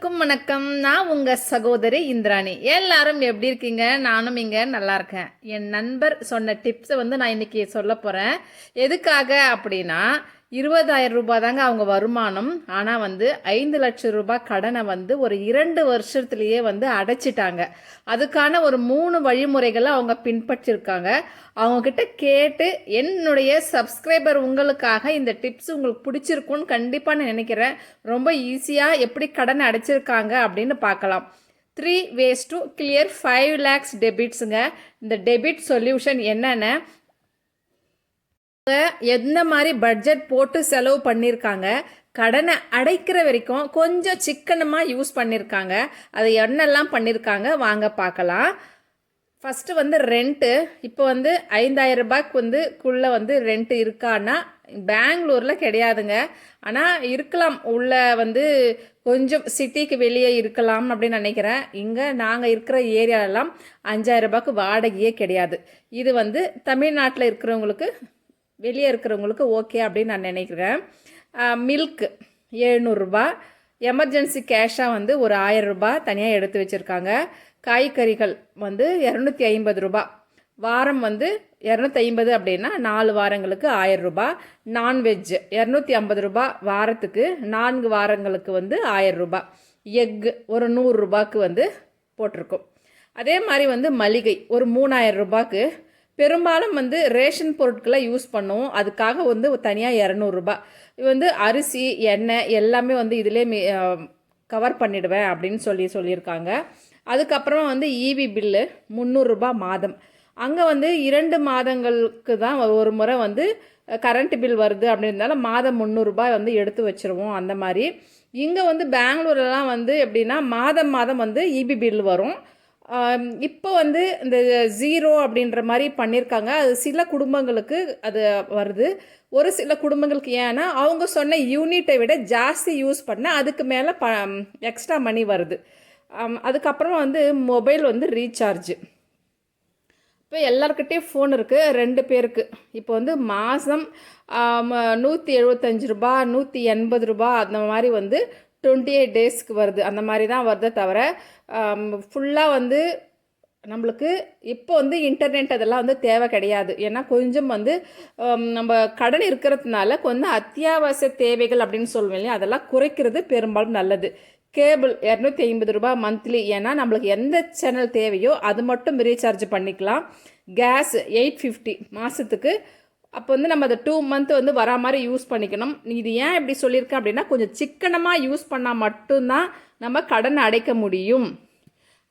வணக்கம் வணக்கம். நான் உங்க சகோதரி இந்திராணி. எல்லாரும் எப்படி இருக்கீங்க? நானும் இங்க நல்லா இருக்கேன். என் நண்பர் சொன்ன டிப்ஸை வந்து நான் இன்னைக்கு சொல்ல போறேன். எதுக்காக அப்படின்னா இருபதாயிரம் ரூபாய் தாங்க அவங்க வருமானம். ஆனால் வந்து ஐந்து லட்சம் ரூபாய் கடனை வந்து ஒரு இரண்டு வருஷத்துலேயே வந்து அடைச்சிட்டாங்க. அதுக்கான ஒரு மூணு வழிமுறைகளை அவங்க பின்பற்றிருக்காங்க. அவங்கக்கிட்ட கேட்டு என்னுடைய சப்ஸ்கிரைபர் உங்களுக்காக இந்த டிப்ஸ் உங்களுக்கு பிடிச்சிருக்குன்னு கண்டிப்பாக நான் நினைக்கிறேன். ரொம்ப ஈஸியாக எப்படி கடனை அடைச்சிருக்காங்க அப்படின்னு பார்க்கலாம். Three ways to clear five lakhs டெபிட்ஸுங்க இந்த டெபிட் சொல்யூஷன் என்னென்ன? எந்த மாதிரி பட்ஜெட் போட்டு செலவு பண்ணியிருக்காங்க கடனை அடைக்கிற வரைக்கும் கொஞ்சம் சிக்கனமாக யூஸ் பண்ணியிருக்காங்க அதை என்னெல்லாம் பண்ணியிருக்காங்க வாங்க பார்க்கலாம். ஃபஸ்ட்டு வந்து ரெண்ட்டு இப்போ வந்து ஐந்தாயிரம் ரூபாய்க்கு வந்து குள்ளே வந்து ரெண்ட்டு இருக்கான்னா பெங்களூரில் கிடையாதுங்க. ஆனால் இருக்கலாம். உள்ளே வந்து கொஞ்சம் சிட்டிக்கு வெளியே இருக்கலாம் அப்படின்னு நினைக்கிறேன். இங்கே நாங்கள் இருக்கிற ஏரியாலெல்லாம் அஞ்சாயிரம் ரூபாய்க்கு வாடகையே கிடையாது. இது வந்து தமிழ்நாட்டில் இருக்கிறவங்களுக்கு வெளியே இருக்கிறவங்களுக்கு ஓகே அப்படின்னு நான் நினைக்கிறேன். மில்க் எழுநூறுரூபா எமர்ஜென்சி கேஷாக வந்து ஒரு ஆயிரம் ரூபாய் தனியாக எடுத்து வச்சுருக்காங்க. காய்கறிகள் வந்து இரநூத்தி ஐம்பது ரூபா. வாரம் வந்து இரநூத்தி ஐம்பது அப்படின்னா நாலு வாரங்களுக்கு ஆயிரம் ரூபாய் நான்வெஜ் இரநூத்தி ஐம்பது ரூபா வாரத்துக்கு நான்கு வாரங்களுக்கு வந்து ஆயிரம் ரூபாய் எக்கு ஒரு நூறுரூபாக்கு வந்து போட்டிருக்கோம். அதே மாதிரி வந்து மளிகை ஒரு மூணாயிரம் ரூபாய்க்கு பெரும்பாலும் வந்து ரேஷன் பொருட்களை யூஸ் பண்ணுவோம். அதுக்காக வந்து தனியாக இரநூறுபா இது வந்து அரிசி எண்ணெய் எல்லாமே வந்து இதிலே கவர் பண்ணிடுவேன் அப்படின்னு சொல்லி சொல்லியிருக்காங்க. அதுக்கப்புறமா வந்து ஈவி பில்லு முந்நூறுரூபா மாதம். அங்கே வந்து இரண்டு மாதங்களுக்கு தான் ஒரு முறை வந்து கரண்ட் பில் வருது அப்படின்றதால மாதம் முந்நூறுரூபா வந்து எடுத்து வச்சுருவோம் அந்த மாதிரி. இங்கே வந்து பெங்களூர்லாம் வந்து எப்படின்னா மாதம் மாதம் வந்து இபி பில் வரும். இப்போ வந்து இந்த ஜீரோ அப்படின்ற மாதிரி பண்ணியிருக்காங்க அது சில குடும்பங்களுக்கு அது வருது. ஒரு சில குடும்பங்களுக்கு ஏன்னா அவங்க சொன்ன யூனிட்டை விட ஜாஸ்தி யூஸ் பண்ணால் அதுக்கு மேலே ப எக்ஸ்ட்ரா மணி வருது. அதுக்கப்புறம் வந்து மொபைல் வந்து ரீசார்ஜு இப்போ எல்லாருக்கிட்டேயும் ஃபோன் இருக்குது ரெண்டு பேருக்கு. இப்போ வந்து மாதம் நூற்றி எழுபத்தஞ்சு ரூபா நூற்றி எண்பது ரூபா அந்த மாதிரி வந்து டுவெண்ட்டி எயிட் டேஸ்க்கு வருது. அந்த மாதிரி தான் வருதே தவிர ஃபுல்லாக வந்து நம்மளுக்கு இப்போ வந்து இன்டர்நெட் அதெல்லாம் வந்து தேவை கிடையாது. ஏன்னா கொஞ்சம் வந்து நம்ம கடன் இருக்கிறதுனால கொஞ்சம் அத்தியாவசிய தேவைகள் அப்படின்னு சொல்லுவேன் இல்லையா? அதெல்லாம் குறைக்கிறது பெரும்பாலும் நல்லது. கேபிள் இரநூத்தி ஐம்பது ரூபாய் மந்த்லி ஏன்னா நம்மளுக்கு எந்த சேனல் தேவையோ அது மட்டும் ரீசார்ஜ் பண்ணிக்கலாம். கேஸ் எயிட் ஃபிஃப்டி மாதத்துக்கு அப்போ வந்து நம்ம அதை டூ மந்த் வந்து வரா மாதிரி யூஸ் பண்ணிக்கணும். இது ஏன் இப்படி சொல்லியிருக்கேன் அப்படின்னா கொஞ்சம் சிக்கனமாக யூஸ் பண்ணால் மட்டும்தான் நம்ம கடன் அடைக்க முடியும்.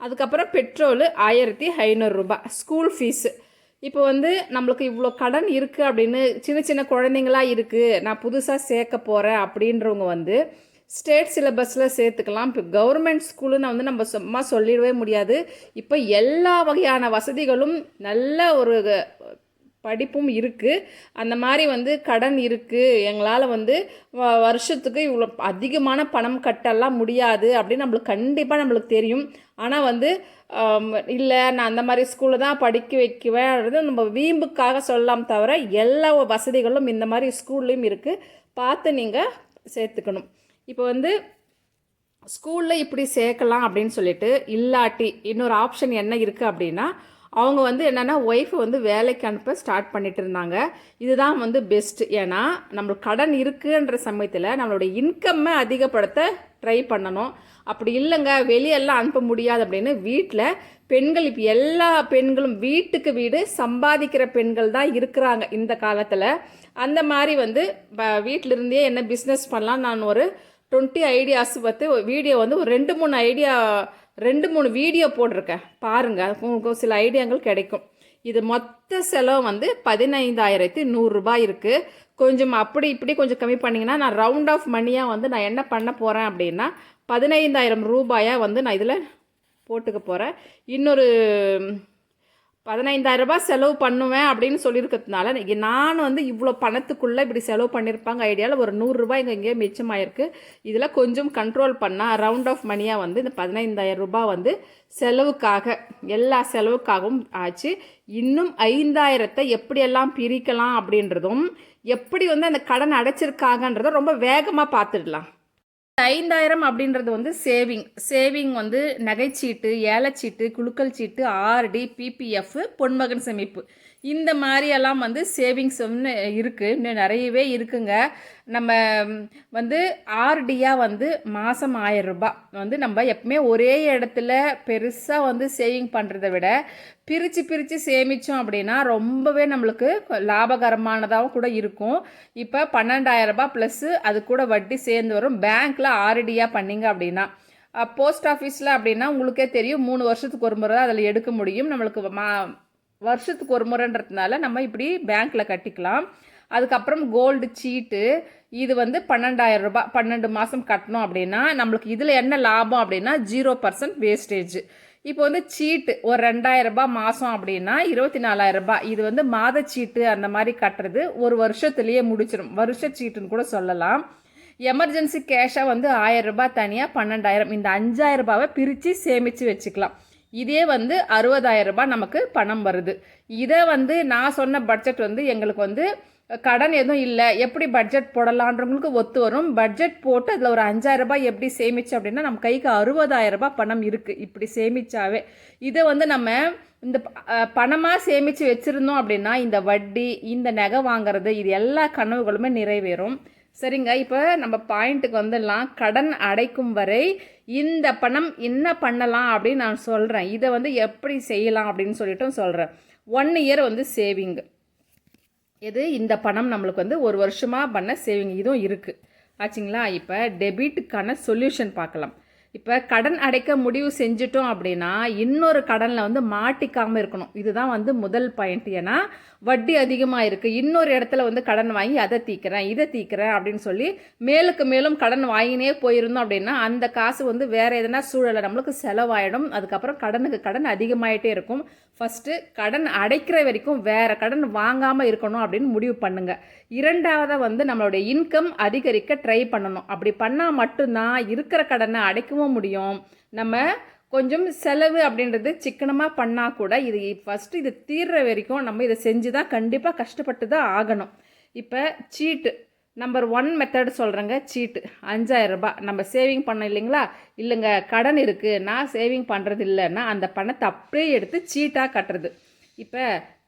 அதுக்கப்புறம் பெட்ரோலு ஆயிரத்தி ஐநூறுரூபா ஸ்கூல் ஃபீஸு இப்போ வந்து நம்மளுக்கு இவ்வளோ கடன் இருக்குது அப்படின்னு சின்ன சின்ன குழந்தைங்களாக இருக்குது நான் புதுசாக சேர்க்க போகிறேன் அப்படின்றவங்க வந்து ஸ்டேட் சிலபஸில் சேர்த்துக்கலாம். இப்போ கவர்மெண்ட் ஸ்கூலுன்னு வந்து நம்ம சும்மா சொல்லிடவே முடியாது. இப்போ எல்லா வகையான வசதிகளும் நல்ல ஒரு படிப்பும் இருக்குது அந்த மாதிரி வந்து கடன் இருக்குது எங்களால் வந்து வருஷத்துக்கு இவ்வளோ அதிகமான பணம் கட்டெல்லாம் முடியாது அப்படின்னு நம்மளுக்கு கண்டிப்பாக நம்மளுக்கு தெரியும். ஆனால் வந்து இல்லை நான் அந்த மாதிரி ஸ்கூலில் தான் படிக்க வைக்குவேன் நம்ம வீம்புக்காக சொல்லலாம் தவிர எல்லா வசதிகளும் இந்த மாதிரி ஸ்கூல்லையும் இருக்குது பார்த்து நீங்கள் சேர்த்துக்கணும். இப்போ வந்து ஸ்கூலில் இப்படி சேர்க்கலாம் அப்படின்னு சொல்லிட்டு இல்லாட்டி இன்னொரு ஆப்ஷன் என்ன இருக்குது அப்படின்னா அவங்க வந்து என்னென்னா ஒய்ஃபை வந்து வேலைக்கு அனுப்ப ஸ்டார்ட் பண்ணிட்டு இருந்தாங்க. இதுதான் வந்து பெஸ்ட் ஏன்னா நம்மளுக்கு கடன் இருக்குன்ற சமயத்தில் நம்மளுடைய இன்கம்மை அதிகப்படுத்த ட்ரை பண்ணணும். அப்படி இல்லைங்க வெளியெல்லாம் அனுப்ப முடியாது அப்படின்னு வீட்டில் பெண்கள் இப்போ எல்லா பெண்களும் வீட்டுக்கு வீடு சம்பாதிக்கிற பெண்கள் தான் இருக்கிறாங்க இந்த காலத்தில். அந்த மாதிரி வந்து வீட்டிலிருந்தே என்ன பிஸ்னஸ் பண்ணலாம் நான் ஒரு டுவெண்ட்டி ஐடியாஸ் பார்த்து வீடியோ வந்து ஒரு ரெண்டு மூணு ஐடியா ரெண்டு மூணு வீடியோ போட்டிருக்கேன். பாருங்கள் உங்களுக்கு சில ஐடியாங்கள் கிடைக்கும். இது மொத்த செலவு வந்து பதினைந்தாயிரத்தி நூறுரூபாய் இருக்குது கொஞ்சம் அப்படி இப்படி கொஞ்சம் கம்மி பண்ணிங்கன்னா நான் ரவுண்ட் ஆஃப் மணியாக வந்து நான் என்ன பண்ண போகிறேன் அப்படின்னா பதினைந்தாயிரம் ரூபாயாக வந்து நான் இதில் போட்டுக்க போகிறேன் இன்னொரு பதினைந்தாயிரம் ரூபாய் செலவு பண்ணுவேன் அப்படின்னு சொல்லியிருக்கிறதுனால நான் வந்து இவ்வளோ பணத்துக்குள்ளே இப்படி செலவு பண்ணியிருப்பாங்க ஐடியாவில் ஒரு நூறுரூபா இங்கே எங்கேயோ மிச்சமாயிருக்கு இதில் கொஞ்சம் கண்ட்ரோல் பண்ணால் ரவுண்ட் ஆஃப் மணியாக வந்து இந்த பதினைந்தாயிரம் ரூபாய் வந்து செலவுக்காக எல்லா செலவுக்காகவும் ஆச்சு. இன்னும் ஐந்தாயிரத்தை எப்படியெல்லாம் பிரிக்கலாம் அப்படின்றதும் எப்படி வந்து அந்த கடன் அடைச்சிருக்காங்கன்றதும் ரொம்ப வேகமாக பார்த்துடலாம். ஐந்தாயிரம் அப்படின்றது வந்து சேவிங் சேவிங் வந்து நகைச்சீட்டு ஏலச்சீட்டு குலுக்கல் சீட்டு ஆர்டி பிபிஎஃப் பொன்மகன் சேமிப்பு. இந்த மாதிரியெல்லாம் வந்து சேவிங்ஸ் வந்து இருக்குது இன்னும் நிறையவே இருக்குங்க. நம்ம வந்து ஆர்டியாக வந்து மாதம் ஆயிரம் ரூபாய். வந்து நம்ம எப்பவுமே ஒரே இடத்துல பெருசாக வந்து சேவிங் பண்ணுறதை விட பிரித்து பிரித்து சேமித்தோம் அப்படின்னா ரொம்பவே நம்மளுக்கு லாபகரமானதாகவும் கூட இருக்கும். இப்போ பன்னெண்டாயிரம் ரூபாய் ப்ளஸ்ஸு அது கூட வட்டி சேர்ந்து வரும். பேங்க்கில் ஆர்டியாக பண்ணிங்க அப்படின்னா போஸ்ட் ஆஃபீஸில் அப்படின்னா உங்களுக்கே தெரியும். மூணு வருஷத்துக்கு ஒரு முறை தான் அதில் எடுக்க முடியும். நம்மளுக்கு மா வருஷத்துக்கு ஒரு முறைன்றதுனால நம்ம இப்படி பேங்க்கில் கட்டிக்கலாம். அதுக்கப்புறம் கோல்டு சீட்டு இது வந்து பன்னெண்டாயிரம் ரூபாய் பன்னெண்டு மாதம் கட்டணும் அப்படின்னா நம்மளுக்கு இதில் என்ன லாபம் அப்படின்னா ஜீரோ பர்சன்ட் வேஸ்டேஜ் இப்போ வந்து சீட்டு ஒரு ரெண்டாயிரரூபா மாதம் அப்படின்னா இருபத்தி நாலாயிரரூபா இது வந்து மாத சீட்டு அந்த மாதிரி கட்டுறது ஒரு வருஷத்துலேயே முடிச்சிடும் வருஷ சீட்டுன்னு கூட சொல்லலாம். எமர்ஜென்சி கேஷாக வந்து ஆயிரம் ரூபாய் தனியாக பன்னெண்டாயிரம். இந்த அஞ்சாயிரம் ரூபாவை பிரித்து சேமித்து வச்சுக்கலாம். இதே வந்து அறுபதாயிரம் நமக்கு பணம் வருது. இதை வந்து நான் சொன்ன பட்ஜெட் வந்து எங்களுக்கு வந்து கடன் எதுவும் இல்லை. எப்படி பட்ஜெட் போடலான்றவங்களுக்கு ஒத்து வரும். பட்ஜெட் போட்டு அதில் ஒரு அஞ்சாயிரம் ரூபாய் எப்படி சேமிச்சு அப்படின்னா நம்ம கைக்கு அறுபதாயிரம் ரூபாய் பணம் இருக்குது இப்படி சேமிச்சாவே. இதை வந்து நம்ம இந்த பணமாக சேமித்து வச்சுருந்தோம் அப்படின்னா இந்த வட்டி இந்த நகை வாங்குறது இது எல்லா கனவுகளுமே நிறைவேறும். சரிங்க. இப்போ நம்ம பாயிண்ட்டுக்கு வந்துடலாம். கடன் அடைக்கும் வரை இந்த பணம் என்ன பண்ணலாம் அப்படின்னு நான் சொல்கிறேன் இதை வந்து எப்படி செய்யலாம் அப்படின்னு சொல்லிட்டும் சொல்கிறேன் ஒன் இயர் வந்து சேவிங்கு எது இந்த பணம் நம்மளுக்கு வந்து ஒரு வருஷமாக பண்ண சேவிங் இதுவும் இருக்குது ஆச்சுங்களா? இப்போ டெபிட்டுக்கான சொல்யூஷன் பார்க்கலாம். இப்போ கடன் அடைக்க முடிவு செஞ்சிட்டோம் அப்படின்னா இன்னொரு கடனில் வந்து மாட்டிக்காமல் இருக்கணும். இதுதான் வந்து முதல் பாயிண்ட் ஏன்னா வட்டி அதிகமாக இருக்குது இன்னொரு இடத்துல வந்து கடன் வாங்கி அதை தீக்கிறேன் இதை தீக்கிறேன் அப்படின்னு சொல்லி மேலுக்கு மேலும் கடன் வாங்கினே போயிருந்தோம் அப்படின்னா அந்த காசு வந்து வேறு எதனா சூழலை நம்மளுக்கு செலவாயிடும். அதுக்கப்புறம் கடனுக்கு கடன் அதிகமாயிட்டே இருக்கும். ஃபஸ்ட்டு கடன் அடைக்கிற வரைக்கும் வேறு கடன் வாங்காமல் இருக்கணும் அப்படின்னு முடிவு பண்ணுங்கள் இரண்டாவதாக வந்து நம்மளுடைய இன்கம் அதிகரிக்க ட்ரை பண்ணணும். அப்படி பண்ணால் மட்டும்தான் இருக்கிற கடனை அடைக்கவும் முடியும். நம்ம கொஞ்சம் செலவு அப்படின்றது சிக்கனமாக பண்ணால் கூட இது ஃபஸ்ட்டு இது தீர்ற வரைக்கும் நம்ம இதை செஞ்சு தான் கண்டிப்பாக கஷ்டப்பட்டு தான் ஆகணும். இப்போ சீட்டு நம்பர் ஒன் மெத்தட் சொல்கிறேங்க சீட்டு அஞ்சாயிரம் ரூபாய். நம்ம சேவிங் பண்ண இல்லைங்களா? இல்லைங்க கடன் இருக்குது நான் சேவிங் பண்ணுறது இல்லைன்னா அந்த பணத்தை அப்படியே எடுத்து சீட்டாக கட்டுறது. இப்போ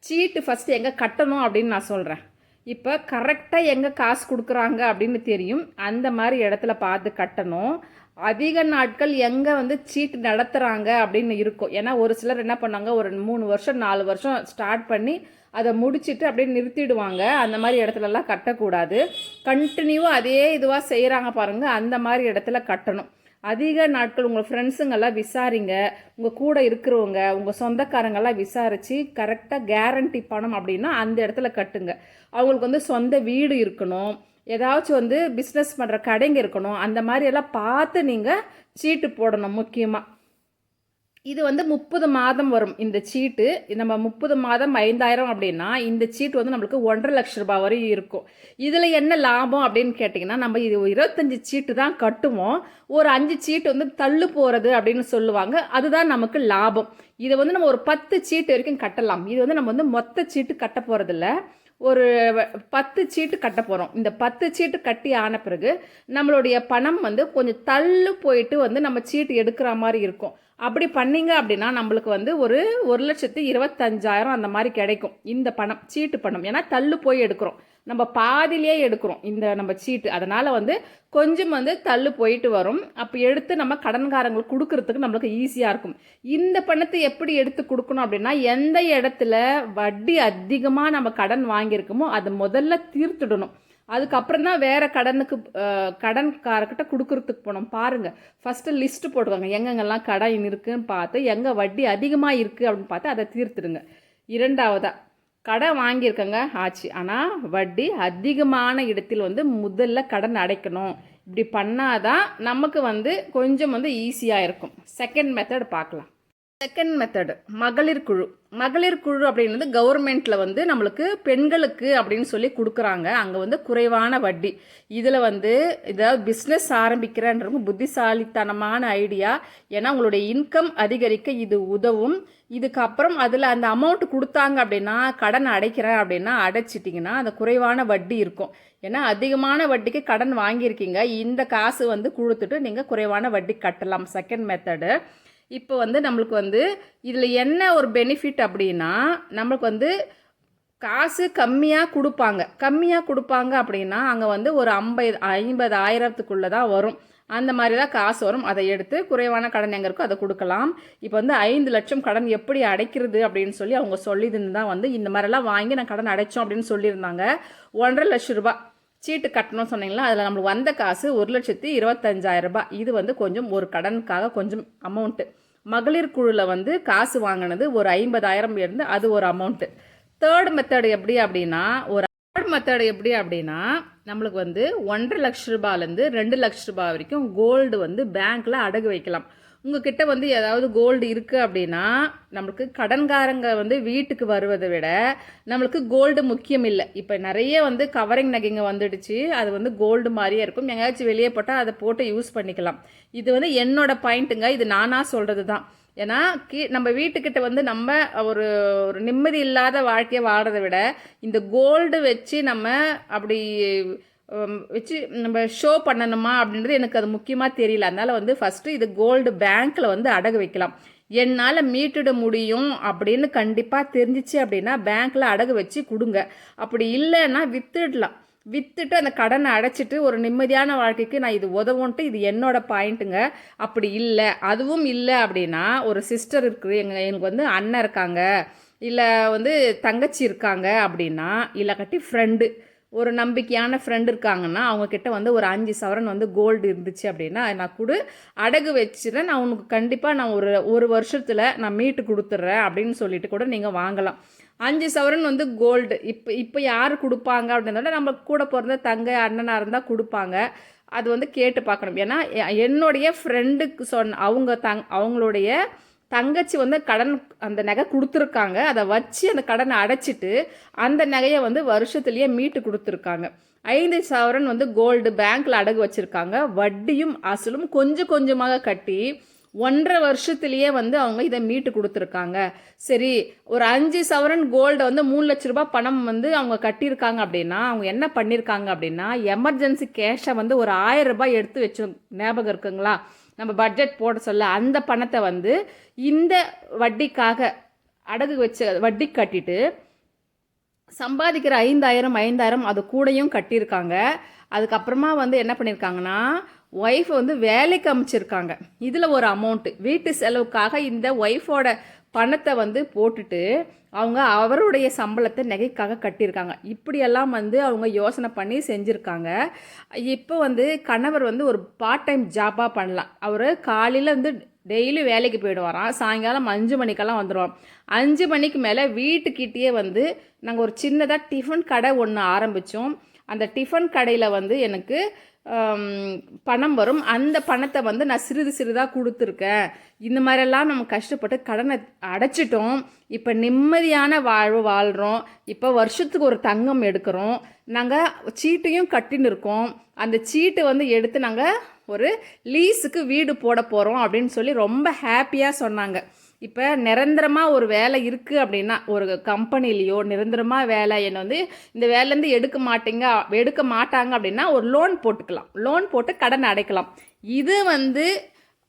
சீட்டு ஃபஸ்ட்டு எங்கே கட்டணும் அப்படின்னு நான் சொல்கிறேன் இப்போ கரெக்டாக எங்கே காசு கொடுக்குறாங்க அப்படின்னு தெரியும். அந்த மாதிரி இடத்துல பார்த்து கட்டணும். அதிக நாட்கள் எங்கே வந்து சீட்டு நடத்துகிறாங்க அப்படின்னு இருக்கும். ஏன்னா ஒரு சிலர் என்ன பண்ணாங்க ஒரு மூணு வருஷம் நாலு வருஷம் ஸ்டார்ட் பண்ணி அதை முடிச்சுட்டு அப்படியே நிறுத்திடுவாங்க. அந்த மாதிரி இடத்துலலாம் கட்டக்கூடாது. கண்டினியூவாக அதே இதுவாக செய்கிறாங்க பாருங்கள் அந்த மாதிரி இடத்துல கட்டணும். அதிக நாட்கள் உங்கள் ஃப்ரெண்ட்ஸுங்கெல்லாம் விசாரிங்க உங்கள் கூட இருக்கிறவங்க உங்கள் சொந்தக்காரங்கெல்லாம் விசாரித்து கரெக்டாக கேரண்டி பணம் அப்படின்னா அந்த இடத்துல கட்டுங்க. அவங்களுக்கு வந்து சொந்த வீடு இருக்கணும். ஏதாச்சும் வந்து பிஸ்னஸ் பண்ணுற கடைங்க இருக்கணும் அந்த மாதிரி எல்லாம் பார்த்து நீங்கள் சீட்டு போடணும் முக்கியமாக இது வந்து முப்பது மாதம் வரும் இந்த சீட்டு. நம்ம முப்பது மாதம் ஐந்தாயிரம் அப்படின்னா இந்த சீட்டு வந்து நம்மளுக்கு ஒன்றரை லட்ச ரூபாய் வரையும் இருக்கும். இதில் என்ன லாபம் அப்படின்னு கேட்டிங்கன்னா நம்ம இது இருபத்தஞ்சி சீட்டு தான் கட்டுவோம். ஒரு அஞ்சு சீட்டு வந்து தள்ளு போகிறது அப்படின்னு சொல்லுவாங்க. அதுதான் நமக்கு லாபம். இதை வந்து நம்ம ஒரு பத்து சீட்டு வரைக்கும் கட்டலாம். இது வந்து நம்ம வந்து மொத்த சீட்டு கட்ட போகிறதில்ல ஒரு பத்து சீட்டு கட்ட போகிறோம் இந்த பத்து சீட்டு கட்டி ஆன பிறகு நம்மளுடைய பணம் வந்து கொஞ்சம் தள்ளு போயிட்டு வந்து நம்ம சீட்டு எடுக்கிற மாதிரி இருக்கும். அப்படி பண்ணிங்க அப்படின்னா நம்மளுக்கு வந்து ஒரு ஒரு லட்சத்து இருபத்தஞ்சாயிரம் அந்த மாதிரி கிடைக்கும். இந்த பணம் சீட்டு பணம். ஏன்னா தள்ளு போய் எடுக்கிறோம். நம்ம பாதிலேயே எடுக்கிறோம் இந்த நம்ம சீட்டு. அதனால் வந்து கொஞ்சம் வந்து தள்ளு போயிட்டு வரும். அப்போ எடுத்து நம்ம கடன்காரங்களுக்கு கொடுக்கறதுக்கு நம்மளுக்கு ஈஸியாக இருக்கும். இந்த பணத்தை எப்படி எடுத்து கொடுக்கணும் அப்படின்னா எந்த இடத்துல வட்டி அதிகமாக நம்ம கடன் வாங்கியிருக்கோமோ அதை முதல்ல தீர்த்துடணும். அதுக்கப்புறம் தான் வேறு கடனுக்கு கடன்காரர்கிட்ட கொடுக்குறதுக்கு போனோம். பாருங்கள் ஃபஸ்ட்டு லிஸ்ட்டு போட்டுக்கோங்க எங்கெங்கெல்லாம் கடன் இருக்குதுன்னு பார்த்து எங்கே வட்டி அதிகமாக இருக்குது அப்படின்னு பார்த்து அதை தீர்த்துடுங்க. இரண்டாவதாக கடன் வாங்கியிருக்கங்க ஆச்சு. ஆனால் வட்டி அதிகமான இடத்தில் வந்து முதல்ல கடன் அடைக்கணும். இப்படி பண்ணாதான் நமக்கு வந்து கொஞ்சம் வந்து ஈஸியாக இருக்கும். செகண்ட் மெத்தட் பார்க்கலாம். செகண்ட் மெத்தடு மகளிர் குழு. மகளிர் குழு அப்படின்றது கவர்மெண்ட்டில் வந்து நம்மளுக்கு பெண்களுக்கு அப்படின்னு சொல்லி கொடுக்குறாங்க. அங்கே வந்து குறைவான வட்டி. இதில் வந்து ஏதாவது பிஸ்னஸ் ஆரம்பிக்கிறன்றவங்க புத்திசாலித்தனமான ஐடியா ஏன்னா உங்களுடைய இன்கம் அதிகரிக்க இது உதவும். இதுக்கப்புறம் அதில் அந்த அமௌண்ட் கொடுத்தாங்க அப்படின்னா கடன் அடைக்கிறேன் அப்படின்னா அடைச்சிட்டிங்கன்னா அந்த குறைவான வட்டி இருக்கும். ஏன்னா அதிகமான வட்டிக்கு கடன் வாங்கியிருக்கீங்க. இந்த காசு வந்து கொடுத்துட்டு நீங்கள் குறைவான வட்டி கட்டலாம். செகண்ட் மெத்தடு இப்போ வந்து நம்மளுக்கு வந்து இதில் என்ன ஒரு பெனிஃபிட் அப்படின்னா நம்மளுக்கு வந்து காசு கம்மியாக கொடுப்பாங்க. கம்மியாக கொடுப்பாங்க அப்படின்னா அங்கே வந்து ஒரு ஐம்பது ஐம்பது ஆயிரத்துக்குள்ளே தான் வரும். அந்த மாதிரி தான் காசு வரும். அதை எடுத்து குறைவான கடன் எங்கே இருக்கோ அதை கொடுக்கலாம். இப்போ வந்து ஐந்து லட்சம் கடன் எப்படி அடைக்கிறது அப்படின்னு சொல்லி அவங்க சொல்லியிருந்து தான் வந்து இந்த மாதிரிலாம் வாங்கி நான் கடன் அடைச்சோம் அப்படின்னு சொல்லியிருந்தாங்க. ஒன்றரை லட்சம் ரூபாய் சீட்டு கட்டணும்னு சொன்னீங்களா? அதில் நம்மளுக்கு வந்த காசு ஒரு லட்சத்தி இருபத்தஞ்சாயிரம் ரூபாய். இது வந்து கொஞ்சம் ஒரு கடனுக்காக கொஞ்சம் அமௌண்ட்டு மகளிர் குழுவில் வந்து காசு வாங்கினது ஒரு ஐம்பதாயிரம் இருந்து அது ஒரு அமௌண்ட்டு தேர்ட் மெத்தடு எப்படி அப்படின்னா ஒரு தேர்ட் மெத்தடு எப்படி அப்படின்னா நம்மளுக்கு வந்து ஒன்றரை லட்ச ரூபாயிலேருந்து ரெண்டு லட்ச ரூபாய் வரைக்கும் கோல்டு வந்து பேங்க்கில் அடகு வைக்கலாம். உங்ககிட்ட வந்து ஏதாவது கோல்டு இருக்குது அப்படின்னா நம்மளுக்கு கடன்காரங்க வந்து வீட்டுக்கு வருவதை விட நம்மளுக்கு கோல்டு முக்கியம் இல்லை. இப்போ நிறைய வந்து கவரிங் நகைங்க வந்துடுச்சு. அது வந்து கோல்டு மாதிரியே இருக்கும். எங்கேயாச்சும் வெளியே போட்டால் அதை போட்டு யூஸ் பண்ணிக்கலாம். இது வந்து என்னோட பாயிண்ட்டுங்க இது நானாக சொல்கிறது தான். ஏன்னா கீ நம்ம வீட்டுக்கிட்ட வந்து நம்ம ஒரு ஒரு நிம்மதி இல்லாத வாழ்க்கையை வாடுறதை விட இந்த கோல்டு வச்சு நம்ம அப்படி வச்சு நம்ம ஷோ பண்ணணுமா அப்படின்றது எனக்கு அது முக்கியமாக தெரியல. அதனால் வந்து ஃபஸ்ட்டு இது கோல்டு பேங்க்கில் வந்து அடகு வைக்கலாம். என்னால் மீட்டுட முடியும் அப்படின்னு கண்டிப்பாக தெரிஞ்சிச்சு அப்படின்னா பேங்க்கில் அடகு வச்சு கொடுங்க. அப்படி இல்லைன்னா வித்துடலாம். வித்துட்டு அந்த கடனை அடைச்சிட்டு ஒரு நிம்மதியான வாழ்க்கைக்கு நான் இது உதவுன்ட்டு இது என்னோட பாயிண்ட்டுங்க அப்படி இல்லை. அதுவும் இல்லை அப்படின்னா ஒரு சிஸ்டர் இருக்குது எங்கள் எனக்கு வந்து அண்ணன் இருக்காங்க. இல்லை வந்து தங்கச்சி இருக்காங்க அப்படின்னா இல்லை கட்டி ஃப்ரெண்டு ஒரு நம்பிக்கையான ஃப்ரெண்டு இருக்காங்கன்னா அவங்கக்கிட்ட வந்து ஒரு அஞ்சு சவரன் வந்து கோல்டு இருந்துச்சு அப்படின்னா நான் கொடு அடகு வச்சுட்டு நான் உனக்கு கண்டிப்பாக நான் ஒரு ஒரு வருஷத்தில் நான் மீட்டு கொடுத்துட்றேன் அப்படின்னு சொல்லிட்டு கூட நீங்கள் வாங்கலாம். அஞ்சு சவரன் வந்து கோல்டு இப்போ இப்போ யார் கொடுப்பாங்க அப்படின்றத நம்ம கூட பிறந்த தங்க அண்ணனாக இருந்தால் கொடுப்பாங்க. அது வந்து கேட்டு பார்க்கணும். ஏன்னா என்னுடைய ஃப்ரெண்டுக்கு சொன்ன அவங்க தங் அவங்களுடைய தங்கச்சி வந்து கடன் அந்த நகை கொடுத்துருக்காங்க. அதை வச்சு அந்த கடனை அடைச்சிட்டு அந்த நகையை வந்து வருஷத்துலேயே மீட்டு கொடுத்துருக்காங்க. ஐந்து சவரன் வந்து கோல்டு பேங்க்கில் அடகு வச்சுருக்காங்க. வட்டியும் அசலும் கொஞ்சம் கொஞ்சமாக கட்டி ஒன்றரை வருஷத்துலேயே வந்து அவங்க இதை மீட்டு கொடுத்துருக்காங்க. சரி ஒரு அஞ்சு சவரன் கோல்டை வந்து மூணு லட்ச ரூபாய் பணம் வந்து அவங்க கட்டியிருக்காங்க அப்படின்னா அவங்க என்ன பண்ணியிருக்காங்க அப்படின்னா எமர்ஜென்சி கேஷை வந்து ஒரு ஆயிரம் ரூபாய் எடுத்து வச்சு ஞாபகம் இருக்குங்களா? நம்ம பட்ஜெட் போட சொல்ல அந்த பணத்தை வந்து இந்த வட்டிக்காக அடகு வச்சு வட்டி கட்டிட்டு சம்பாதிக்கிற ஐந்தாயிரம் ஐந்தாயிரம் அது கூடயும் கட்டியிருக்காங்க. அதுக்கப்புறமா வந்து என்ன பண்ணியிருக்காங்கன்னா ஒய்ஃப் வந்து வேலைக்கு அமைச்சிருக்காங்க. இதில் ஒரு அமௌண்ட்டு வீட்டு செலவுக்காக இந்த ஒய்ஃபோட பணத்தை வந்து போட்டுட்டு அவங்க அவருடைய சம்பளத்தை நகைக்காக கட்டியிருக்காங்க. இப்படியெல்லாம் வந்து அவங்க யோசனை பண்ணி செஞ்சுருக்காங்க. இப்போ வந்து கணவர் வந்து ஒரு பார்ட் டைம் ஜாப்பாக பண்ணலாம். அவர் காலையில் வந்து டெய்லி வேலைக்கு போயிடுவாராம். சாயங்காலம் அஞ்சு மணிக்கெல்லாம் வந்துடுவோம் அஞ்சு மணிக்கு மேலே வீட்டுக்கிட்டேயே வந்து நாங்கள் ஒரு சின்னதாக டிஃபன் கடை ஒன்று ஆரம்பித்தோம் அந்த டிஃபன் கடையில் வந்து எனக்கு பணம் வரும். அந்த பணத்தை வந்து நான் சிறிது சிறிதாக கொடுத்துருக்கேன். இந்த மாதிரிலாம் நம்ம கஷ்டப்பட்டு கடனை அடைச்சிட்டோம். இப்போ நிம்மதியான வாழ்வு வாழ்கிறோம் இப்போ வருஷத்துக்கு ஒரு தங்கம் எடுக்கிறோம். நாங்கள் சீட்டையும் கட்டின்னு இருக்கோம். அந்த சீட்டு வந்து எடுத்து நாங்கள் ஒரு லீஸுக்கு வீடு போட போகிறோம் அப்படின்னு சொல்லி ரொம்ப ஹாப்பியாக சொன்னாங்க. இப்போ நிரந்தரமாக ஒரு வேலை இருக்குது அப்படின்னா ஒரு கம்பெனிலேயோ நிரந்தரமாக வேலை என்னை வந்து இந்த வேலைலேருந்து எடுக்க மாட்டேங்க எடுக்க மாட்டாங்க அப்படின்னா ஒரு லோன் போட்டுக்கலாம். லோன் போட்டு கடன் அடைக்கலாம். இது வந்து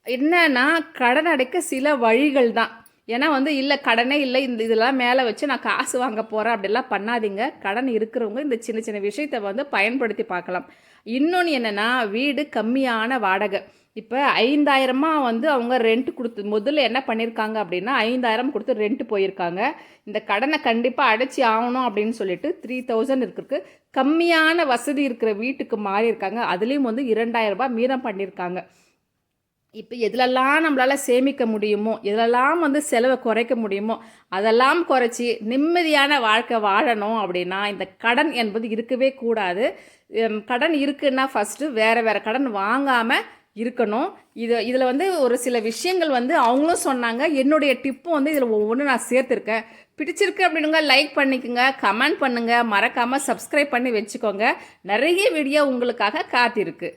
என்னன்னா கடன் அடைக்க சில வழிகள் தான். ஏன்னா வந்து இல்லை கடனே இல்லை இந்த இதெல்லாம் மேலே வச்சு நான் காசு வாங்க போகிறேன் அப்படிலாம் பண்ணாதீங்க. கடன் இருக்கிறவங்க இந்த சின்ன சின்ன விஷயத்தை வந்து பயன்படுத்தி பார்க்கலாம். இன்னொன்று என்னென்னா வீடு கம்மியான வாடகை. இப்போ ஐந்தாயிரமாக வந்து அவங்க ரெண்ட் கொடுத்து முதல்ல என்ன பண்ணியிருக்காங்க அப்படின்னா ஐந்தாயிரம் கொடுத்து ரெண்ட் போயிருக்காங்க. இந்த கடனை கண்டிப்பாக அடைச்சி ஆகணும் அப்படின்னு சொல்லிட்டு த்ரீ தௌசண்ட் இருக்கிறதுக்கு கம்மியான வசதி இருக்கிற வீட்டுக்கு மாறி இருக்காங்க அதுலேயும் வந்து இரண்டாயிரம் ரூபாய் மீதம் பண்ணியிருக்காங்க இப்போ எதுலெல்லாம் நம்மளால் சேமிக்க முடியுமோ எதுலெல்லாம் வந்து செலவை குறைக்க முடியுமோ அதெல்லாம் குறைச்சி நிம்மதியான வாழ்க்கை வாழணும் அப்படின்னா இந்த கடன் என்பது இருக்கவே கூடாது. கடன் இருக்குன்னா ஃபஸ்ட்டு வேறு வேறு கடன் வாங்காமல் இருக்கணும். இது இதில் வந்து ஒரு சில விஷயங்கள் வந்து அவங்களும் சொன்னாங்க. என்னுடைய டிப்பும் வந்து இதில் ஒவ்வொன்றும் நான் சேர்த்துருக்கேன். பிடிச்சிருக்கு அப்படின்னுங்க லைக் பண்ணிக்கோங்க கமெண்ட் பண்ணுங்கள் மறக்காமல் சப்ஸ்கிரைப் பண்ணி வச்சுக்கோங்க. நிறைய வீடியோ உங்களுக்காக காத்திருக்கு.